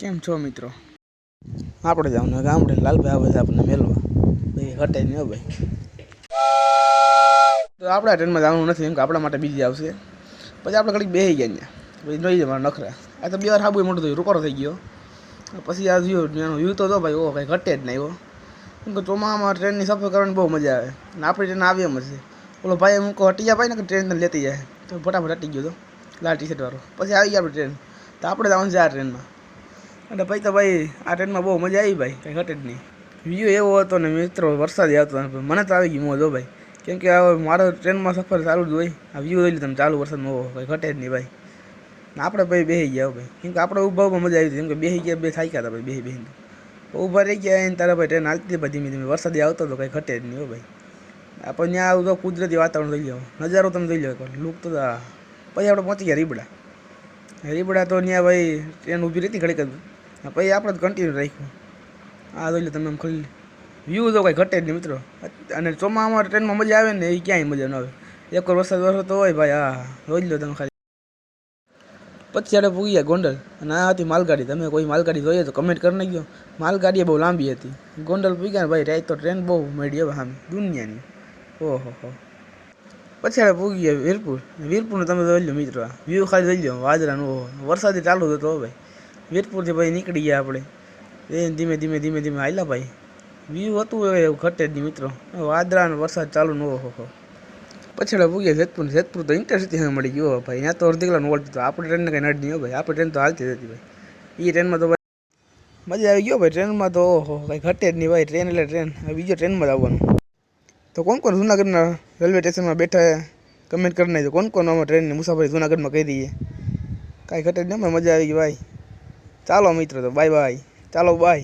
કેમ છો મિત્રો? આપણે જવાનું ગામડે લાલભાઈ આવે છે આપણને મેળવા ભાઈ હટે નહીં હો ભાઈ. તો આપણા ટ્રેનમાં જવાનું નથી એમ કે આપણા માટે બીજી આવશે. પછી આપણે ઘડીક બેસી ગયા ત્યાં. પછી જોઈ જવા નખરા. આ તો બે વાર હાબુ મોટું થયું રોકડો થઈ ગયો. પછી આ વ્યૂ વ્યૂ તો ભાઈ ઓ ભાઈ ઘટે જ નહીં એવો કેમ કે ચોમામાં ટ્રેનની સફર કરવાની બહુ મજા આવે. અને આપણી ટ્રેન આવી એમ છે ઓલો ભાઈ કહો, હટી જાય ને કે ટ્રેન લેતી જાય. તો ફટાફટ હટી ગયો તો, લાલ ટી શર્ટ વાળો. પછી આવી ગયા આપણે ટ્રેન. તો આપણે જવાનું છે આ ટ્રેનમાં. અને ભાઈ તો ભાઈ આ ટ્રેનમાં બહુ મજા આવી ભાઈ, કંઈ ઘટે જ નહીં. વ્યૂ એવો હતો ને મિત્રો, વરસાદ આવતો મને તો આવી ગઈ મોજ ભાઈ. કેમ કે આ મારો ટ્રેનમાં સફર ચાલુ જ હોય, આ વ્યૂ જોઈ તમે ચાલુ વરસાદમાં હોવો, કંઈ ઘટે જ નહીં ભાઈ. આપણે ભાઈ બેસી ગયા ભાઈ. કેમ કે આપણે ઊભા મજા આવી હતી, કેમ કે બેસી ગયા, બે થાય હતા ભાઈ, બેસી તો ઊભા રહી ગયા એને, તારા ભાઈ ટ્રેન હાલતી ભાઈ ધીમે ધીમે વરસાદ આવતો હતો કંઈ ઘટે જ નહીં હો ભાઈ. આપણે ત્યાં આવું તો કુદરતી વાતાવરણ થઈ લો નજારો તમે જોઈ લો લુક તો પછી આપણે પહોંચી ગયા રીબડા. રીબડા તો ત્યાં ભાઈ ટ્રેન ઊભી રહેતી ઘડીક પછી આપણે કન્ટિન્યુ રાખ્યું. આ જોઈ લો તમે આમ ખોલી વ્યૂ તો કંઈ ઘટે જ નહીં મિત્રો. અને ચોમાસામાં ટ્રેનમાં મજા આવે ને એ ક્યાંય મજા ન આવે. એક વાર વરસાદ વરસો તો હોય ભાઈ, હા, જોઈ લો તમે ખાલી. પછી આપણે પૂગી ગયા ગોંડલ. અને આ હતી માલગાડી. તમે કોઈ માલગાડી જોઈએ તો કમેન્ટ કરી નાખ્યો માલગાડી બહુ લાંબી હતી. ગોંડલ પૂગ્યા ગયા ભાઈ રાત તો ટ્રેન બહુ મળી હવે સામે દુનિયાની. ઓહો હો. પછી આપણે પૂગી ગયા વીરપુર. વીરપુરનું તમે જોઈ લો મિત્રો વ્યૂ ખાલી જોઈ લો. વાદરાનું ઓહો. વરસાદી ચાલુ હતો ભાઈ. વીરપુરથી ભાઈ નીકળી ગયા આપણે. એ ધીમે ધીમે ધીમે ધીમે હાલ્યા ભાઈ. વ્યૂ હતું એવું ઘટે જ નહીં મિત્રો. વાદળા અને વરસાદ ચાલુ ન હો પછી આપણે પૂગ્યા જેતપુર. જેતપુર તો ઇન્ટરસિટી હવે મળી ગયો ભાઈ. ત્યાં તો અડધી કલાક વોલ્ટ તો આપણે ટ્રેનને કંઈ નડ નહીં ભાઈ. આપણે ટ્રેન તો હાલતી હતી ભાઈ. એ ટ્રેનમાં તો મજા આવી ગયો ભાઈ. ટ્રેનમાં તો ઓહો, કંઈ ઘટે જ નહીં ભાઈ. ટ્રેન એટલે ટ્રેન હવે બીજો ટ્રેનમાં જ આવવાનું. તો કોણ કોણ જુનાગઢના રેલવે સ્ટેશનમાં બેઠા કમેન્ટ કરી નાખજો. કોણ કોણ આમાં ટ્રેનની મુસાફરી જુનાગઢમાં કરી દઈએ કાંઈ ઘટે જ નહીં મજા આવી ગઈ ભાઈ. ચાલો મિત્રો તો બાય બાય ચાલો બાય